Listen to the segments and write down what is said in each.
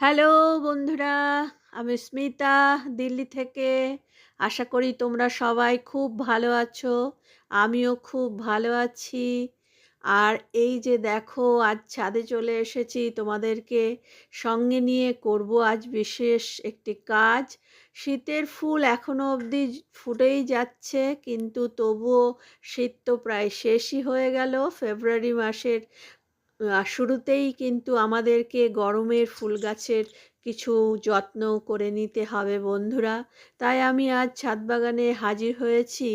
Hello বন্ধুরা, আমি স্মিতা দিল্লি থেকে। আশা করি তোমরা সবাই খুব ভালো আছো, আমিও খুব ভালো আছি। আর এই যে দেখো, আজ ছাদে চলে এসেছি তোমাদেরকে সঙ্গে নিয়ে করব আজ বিশেষ একটি কাজ। শীতের ফুল এখনও অবধি ফুটেই যাচ্ছে, কিন্তু তবুও শীত তো প্রায় শেষই হয়ে গেল। ফেব্রুয়ারি মাসের আহ, শুরুতেই কিন্তু আমাদেরকে গরমের ফুল গাছের কিছু যত্ন করে নিতে হবে বন্ধুরা। তাই আমি আজ ছাদ বাগানে হাজির হয়েছি।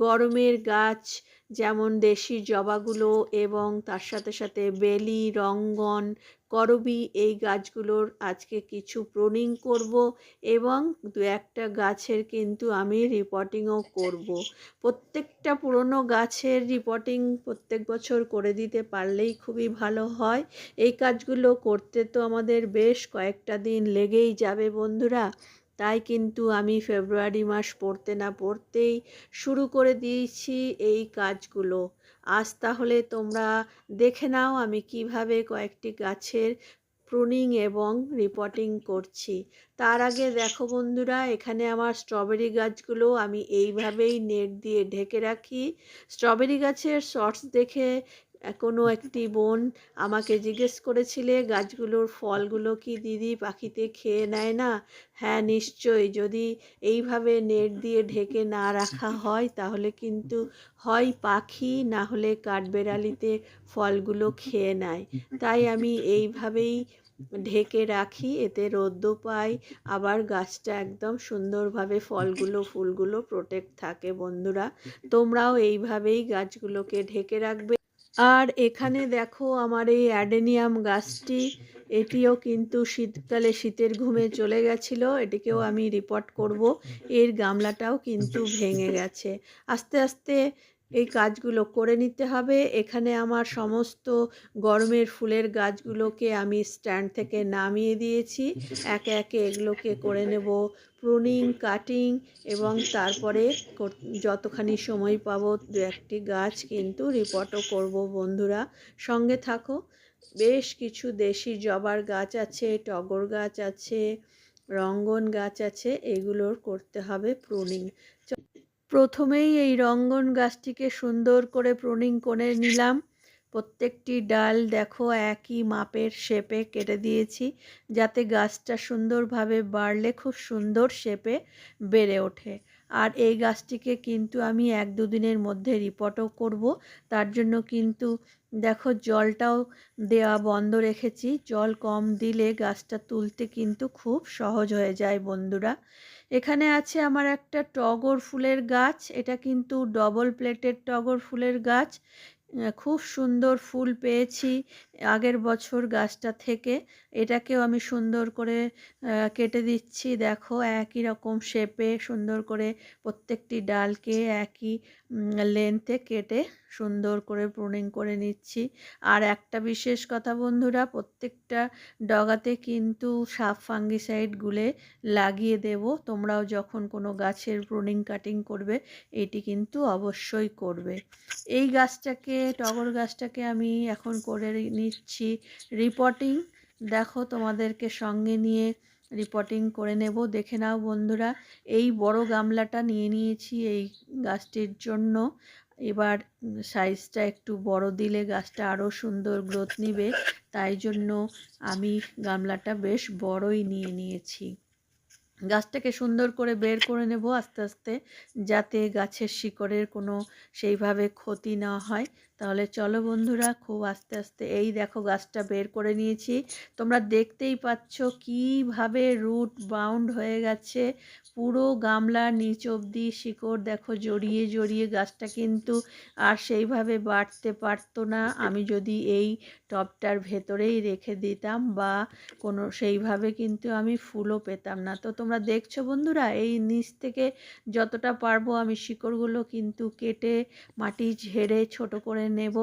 গরমের গাছ যেমন দেশি জবাগুলো এবং তার সাথে সাথে বেলি, রঙ্গন, করবি, এই গাছগুলোর আজকে কিছু প্রুনিং করব এবং দু একটা গাছের কিন্তু আমি রিপোর্টিংও করব। প্রত্যেকটা পুরনো গাছের রিপোর্টিং প্রত্যেক বছর করে দিতে পারলেই খুবই ভালো হয়। এই কাজগুলো করতে তো আমাদের বেশ কয়েকটা দিন লেগেই যাবে বন্ধুরা। তাই কিন্তু আমি ফেব্রুয়ারি মাস পড়তে না পড়তেই শুরু করে দিয়েছি এই কাজগুলো। আজ তাহলে তোমরা দেখে নাও আমি কীভাবে কয়েকটি গাছের প্রুনিং এবং রিপোর্টিং করছি। তার আগে দেখো বন্ধুরা, এখানে আমার স্ট্রবেরি গাছগুলো আমি এইভাবেই নেট দিয়ে ঢেকে রাখি। স্ট্রবেরি গাছের শর্টস দেখে কোনো একটি বোন আমাকে জিজ্ঞেস করেছিলে, গাছগুলোর ফলগুলো কি দিদি পাখিতে খেয়ে নেয় না? হ্যাঁ নিশ্চয়ই। যদি এইভাবে নেট দিয়ে ঢেকে না রাখা হয়, তাহলে কিন্তু হয় পাখি, না হলে কাঠবেড়ালিতে ফলগুলো খেয়ে নেয়। তাই আমি এইভাবেই ঢেকে রাখি, এতে রোদ্দও পাই। আবার গাছটা একদম সুন্দরভাবে ফলগুলো, ফুলগুলো প্রোটেক্ট থাকে বন্ধুরা। তোমরাও এইভাবেই গাছগুলোকে ঢেকে রাখবে। আর এখানে দেখো আমার এই অ্যাডেনিয়াম গাছটি, এটিও কিন্তু শীতকালে শীতের ঘুমে চলে গেছিল, এটিকেও আমি রিপোর্ট করব। এর গামলাটাও কিন্তু ভেঙে গেছে। আস্তে আস্তে এই কাজগুলো করে নিতে হবে। এখানে আমার সমস্ত গরমের ফুলের গাছগুলোকে আমি স্ট্যান্ড থেকে নামিয়ে দিয়েছি। একে একে এগুলোকে করে নেব প্রুনিং, কাটিং এবং তারপরে যতখানি সময় পাবো দু একটি গাছ কিন্তু রিপোর্টও করব বন্ধুরা। সঙ্গে থাকো। বেশ কিছু দেশি জবার গাছ আছে, টগর গাছ আছে, রঙ্গন গাছ আছে, এগুলোর করতে হবে প্রুনিং। প্রথমেই এই রঙ্গন গাছটিকে সুন্দর করে প্রুনিং করে নিলাম। প্রত্যেকটি ডাল দেখো একই মাপের শেপে কেটে দিয়েছি, যাতে গাছটা সুন্দরভাবে বাড়লে খুব সুন্দর শেপে বেড়ে ওঠে। আর এই গাছটিকে কিন্তু আমি এক দুদিনের মধ্যে রিপোর্টও করব। তার জন্য কিন্তু দেখো জলটাও দেওয়া বন্ধ রেখেছি। জল কম দিলে গাছটা তুলতে কিন্তু খুব সহজ হয়ে যায় বন্ধুরা। এখানে আছে আমার একটা টগর ফুলের গাছ, এটা কিন্তু ডবল প্লেটের টগর ফুলের গাছ। খুব সুন্দর ফুল পেয়েছি আগের বছর গাছটা থেকে। এটাকেও আমি সুন্দর করে কেটে দিচ্ছি। দেখো একই রকম শেপে সুন্দর করে প্রত্যেকটি ডালকে একই লেন্থে কেটে সুন্দর করে প্রুনিং করে নিচ্ছি। আর একটা বিশেষ কথা বন্ধুরা, প্রত্যেকটা ডগাতে কিন্তু সাপ ফাঙ্গিসাইড গুলে লাগিয়ে দেব। তোমরাও যখন কোনো গাছের প্রুনিং কাটিং করবে, এটি কিন্তু অবশ্যই করবে। এই গাছটাকে, টগর গাছটাকে আমি এখন করে নিচ্ছি। রিপোর্টিং দেখো তোমাদেরকে সঙ্গে নিয়ে রিপোর্টিং করে নেব। দেখে নাও বন্ধুরা, এই বড় গামলাটা নিয়ে নিয়েছি এই গাছটির জন্য। এবার সাইজটা একটু বড় দিলে গাছটা আরও সুন্দর গ্রোথ নিবে। তাই জন্য আমি গামলাটা বেশ বড়ই নিয়ে নিয়েছি। গাছটাকে সুন্দর করে বের করে নেব আস্তে আস্তে, যাতে গাছের শিকড়ের কোনো সেইভাবে ক্ষতি না হয়। তাহলে চলো বন্ধুরা, খুব আস্তে আস্তে এই দেখো গাছটা বের করে নিয়েছি। তোমরা দেখতেই পাচ্ছ কীভাবে রুট বাউন্ড হয়ে গেছে। পুরো গামলার নিচ অবধি শিকড় দেখো জড়িয়ে জড়িয়ে গাছটা কিন্তু আর সেইভাবে বাড়তে পারতো না। আমি যদি এই টবটার ভেতরেই রেখে দিতাম বা কোনো সেইভাবে কিন্তু আমি ফুলও পেতাম না। তো তোমরা দেখছ বন্ধুরা, এই নিচ থেকে যতটা পারব আমি শিকড়গুলো কিন্তু কেটে মাটি ঝেড়ে ছোট করে নেব।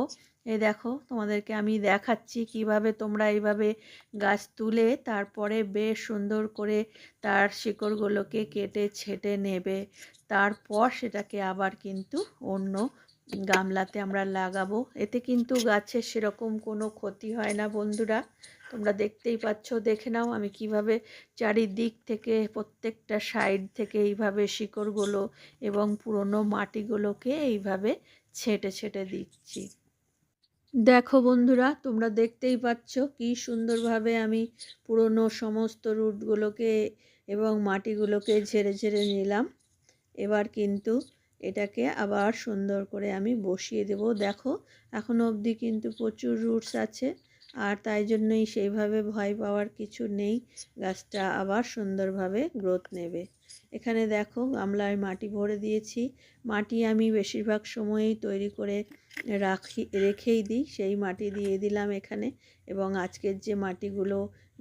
এ দেখো, তোমাদেরকে আমি দেখাচ্ছি কীভাবে তোমরা এইভাবে গাছ তুলে তারপরে বেশ সুন্দর করে তার শিকড়গুলোকে কেটে ছেটে নেবে। তারপর সেটাকে আবার কিন্তু অন্য গামলাতে আমরা লাগাবো। এতে কিন্তু গাছের সেরকম কোনো ক্ষতি হয় না বন্ধুরা। তোমরা দেখতেই পাচ্ছ, দেখে নাও আমি কীভাবে চারিদিক থেকে প্রত্যেকটা সাইড থেকে এইভাবে শিকড়গুলো এবং পুরনো মাটিগুলোকে এইভাবে ছেটে ছেটে দিচ্ছি। দেখো বন্ধুরা, তোমরা দেখতেই পাচ্ছ কি সুন্দরভাবে আমি পুরনো সমস্ত রুটগুলোকে এবং মাটিগুলোকে ঝেড়ে ঝেড়ে নিলাম। এবার কিন্তু এটাকে আবার সুন্দর করে আমি বসিয়ে দেব। দেখো, এখন অবধি কিন্তু প্রচুর রুটস আছে আর তাই জন্যই সেইভাবে ভয় পাওয়ার কিছু নেই। গাছটা আবার সুন্দরভাবে গ্রোথ নেবে। এখানে দেখো, গামলায় মাটি ভরে দিয়েছি। মাটি আমি বেশিরভাগ সময়েই তৈরি করে রাখি, রেখেই দিই। সেই মাটি দিয়ে দিলাম এখানে এবং আজকের যে মাটিগুলো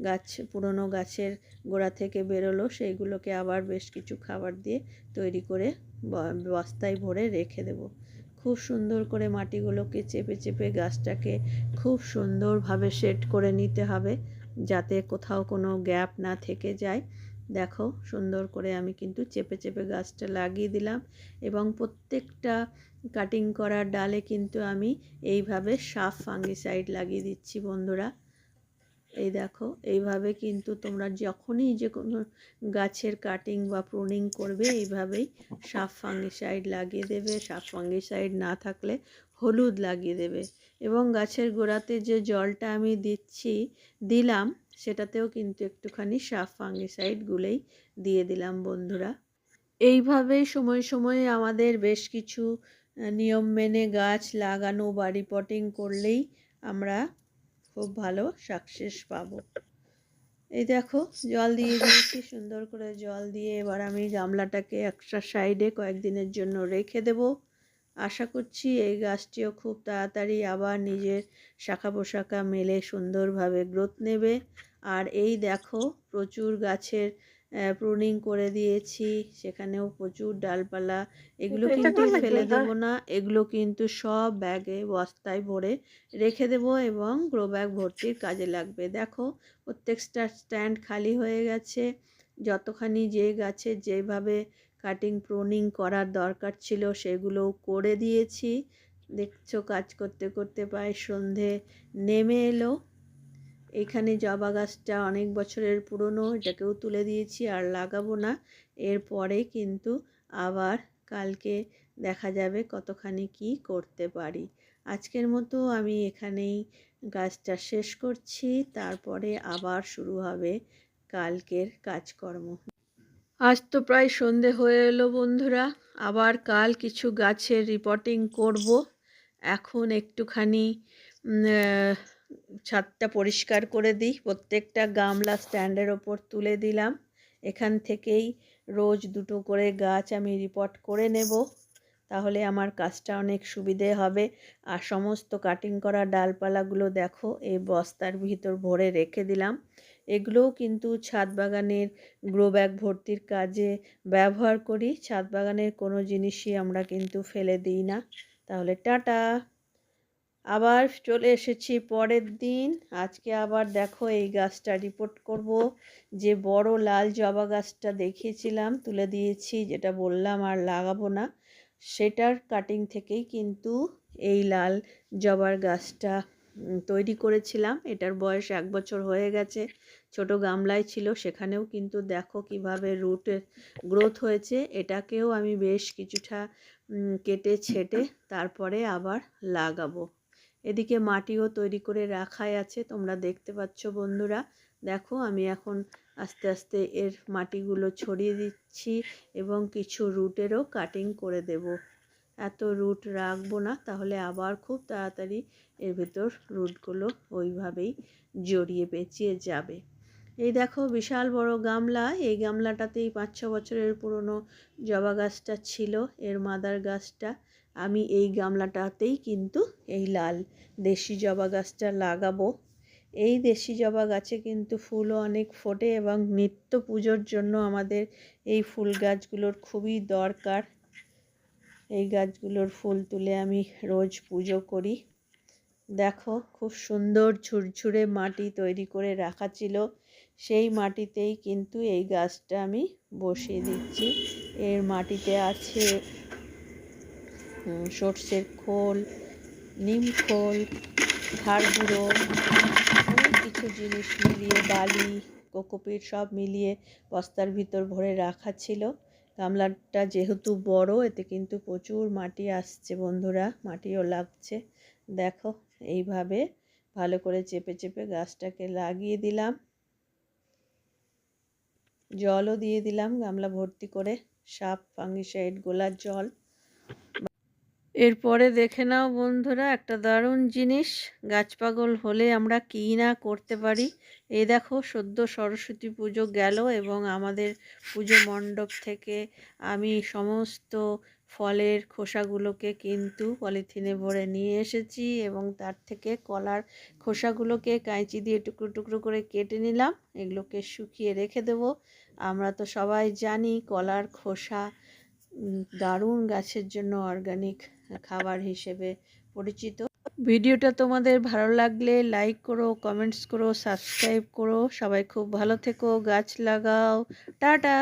গাছ, পুরনো গাছের গোড়া থেকে বেরোলো, সেইগুলোকে আবার বেশ কিছু খাবার দিয়ে তৈরি করে বস্তায় ভরে রেখে দেব। খুব সুন্দর করে মাটিগুলোকে চেপে চেপে গাছটাকে খুব সুন্দরভাবে সেট করে নিতে হবে, যাতে কোথাও কোনো গ্যাপ না থেকে যায়। দেখো, সুন্দর করে আমি কিন্তু চেপে চেপে গাছটা লাগিয়ে দিলাম এবং প্রত্যেকটা কাটিং করার ডালে কিন্তু আমি এইভাবে সাফ ফাঙ্গিসাইড লাগিয়ে দিচ্ছি বন্ধুরা। এই দেখো, এইভাবে কিন্তু তোমরা যখনই যে কোনো গাছের কাটিং বা প্রুনিং করবে, এইভাবেই সাফ ফাঙ্গিসাইড লাগিয়ে দেবে। সাফ ফাঙ্গিসাইড না থাকলে হলুদ লাগিয়ে দেবে। এবং গাছের গোড়াতে যে জলটা আমি দিচ্ছি, দিলাম, সেটাতেও কিন্তু একটুখানি সাফ ফাঙ্গিসাইড গুলেই দিয়ে দিলাম বন্ধুরা। এইভাবেই সময় সময়ে আমাদের বেশ কিছু নিয়ম মেনে গাছ লাগানো বা রিপোর্টিং করলেই আমরা খুব ভালো সাকসেস পাবো। এই দেখো, জল দিয়ে দিয়েছি, সুন্দর করে জল দিয়ে এবার আমি গামলাটাকে একটা সাইডে কয়েকদিনের জন্য রেখে দেব। আশা করছি এই গাছটিও খুব তাড়াতাড়ি আবার নিজের শাখা পোশাখা মেলে সুন্দরভাবে গ্রোথ নেবে। আর এই দেখো, প্রচুর গাছের প্রুনিং করে দিয়েছি। সেখানেও প্রচুর ডালপালা। এগুলো কিন্তু ফেলে দেবো না। এগুলো কিন্তু সব ব্যাগে বস্তায় ভরে রেখে দেবো এবং গ্রো ব্যাগ ভর্তির কাজে লাগবে। দেখো প্রত্যেকটা স্ট্যান্ড খালি হয়ে গেছে। যতখানি যে গাছে যেভাবে কাটিং প্রুনিং করার দরকার ছিল সেগুলো করে দিয়েছি। দেখছ কাজ করতে করতে প্রায় সন্ধে নেমে এলো। এখানে জবা গাছটা অনেক বছরের পুরনো, এটাকেও তুলে দিয়েছি আর লাগাবো না। এরপরে কিন্তু আবার কালকে দেখা যাবে কতখানি কি করতে পারি। আজকের মতো আমি এখানেই গাছটা শেষ করছি, তারপরে আবার শুরু হবে কালকের কাজকর্ম। আজ তো প্রায় সন্ধে হয়ে এলো বন্ধুরা, আবার কাল কিছু গাছের রিপোর্টিং করব। এখন একটুখানি ছাদটা পরিষ্কার করে দিই। প্রত্যেকটা গামলা স্ট্যান্ডের ওপর তুলে দিলাম। এখান থেকেই রোজ দুটো করে গাছ আমি রিপোর্ট করে নেব। তাহলে আমার কাজটা অনেক সুবিধে হবে। আর সমস্ত কাটিং করা ডালপালাগুলো দেখো, এই বস্তার ভিতর ভরে রেখে দিলাম। এগুলোও কিন্তু ছাদ বাগানের গ্রো ব্যাগ ভর্তির কাজে ব্যবহার করি। ছাদ বাগানের কোনো জিনিসই আমরা কিন্তু ফেলে দিই না। তাহলে টাটা! আবার চলে এসেছি পরের দিন। আজকে আবার দেখো এই গাছটা রিপোর্ট করব। যে বড় লাল জবা গাছটা দেখিয়েছিলাম, তুলে দিয়েছি, যেটা বললাম আর লাগাবো না। সেটার কাটিং থেকেই কিন্তু এই লাল জবার গাছটা তৈরি করেছিলাম। এটার বয়স এক বছর হয়ে গেছে। ছোট গামলায় ছিল, সেখানেও কিন্তু দেখো কীভাবে রুটের গ্রোথ হয়েছে। এটাকেও আমি বেশ কিছুটা কেটে ছেটে তারপরে আবার লাগাবো। এদিকে মাটিও তৈরি করে রাখাই আছে, তোমরা দেখতে পাচ্ছ বন্ধুরা। দেখো, আমি এখন আস্তে আস্তে এর মাটিগুলো ছড়িয়ে দিচ্ছি এবং কিছু রুটেরও কাটিং করে দেব। এত রুট রাখব না, তাহলে আবার খুব তাড়াতাড়ি এর ভেতর রুটগুলো ওইভাবেই জড়িয়ে পেঁচিয়ে যাবে। এই দেখো বিশাল বড় গামলা। এই গামলাটাতেই পাঁচ ছ বছরের পুরনো জবা গাছটা ছিল, এর মাদার গাছটা। আমি এই গামলাটাতেই কিন্তু এই লাল দেশি জবা গাছটা লাগাবো। এই দেশি জবা গাছে কিন্তু ফুলও অনেক ফোটে এবং নিত্য পুজোর জন্য আমাদের এই ফুল গাছগুলোর খুবই দরকার। এই গাছগুলোর ফুল তুলে আমি রোজ পুজো করি। দেখো, খুব সুন্দর ঝুরঝুরে মাটি তৈরি করে রাখা ছিল। সেই মাটিতেই কিন্তু এই গাছটা আমি বসিয়ে দিচ্ছি। এর মাটিতে আছে সর্ষের খোল, নিম খোল ঝাড় গুঁড়ো, অনেক কিছু জিনিস মিলিয়ে বালি, কোকোপিট সব মিলিয়ে বস্তার ভিতর ভরে রাখা ছিল। গামলাটা যেহেতু বড়, এতে কিন্তু প্রচুর মাটি আসছে বন্ধুরা, মাটিও লাগছে। দেখো এইভাবে ভালো করে চেপে চেপে গাছটাকে লাগিয়ে দিলাম। জলও দিয়ে দিলাম, গামলা ভর্তি করে সাপ, ফাঙ্গিসাইড গোলার জল। এরপরে দেখে নাও বন্ধুরা, একটা দারুণ জিনিস, গাছ পাগল হলে আমরা কী না করতে পারি। এই দেখো, সদ্য সরস্বতী পুজো গেল এবং আমাদের পুজো মণ্ডপ থেকে আমি সমস্ত ফলের খোসাগুলোকে কিন্তু পলিথিনে ভরে নিয়ে এসেছি এবং তার থেকে কলার খোসাগুলোকে কাঁচি দিয়ে টুকরো টুকরো করে কেটে নিলাম। এগুলোকে শুকিয়ে রেখে দেব। আমরা তো সবাই জানি কলার খোসা দারুণ গাছের জন্য অর্গানিক খাবার হিসেবে পরিচিত। ভিডিওটা তোমাদের ভালো লাগলে লাইক করো কমেন্টস করো সাবস্ক্রাইব করো। সবাই খুব ভালো থেকো, গাছ লাগাও। টাটা!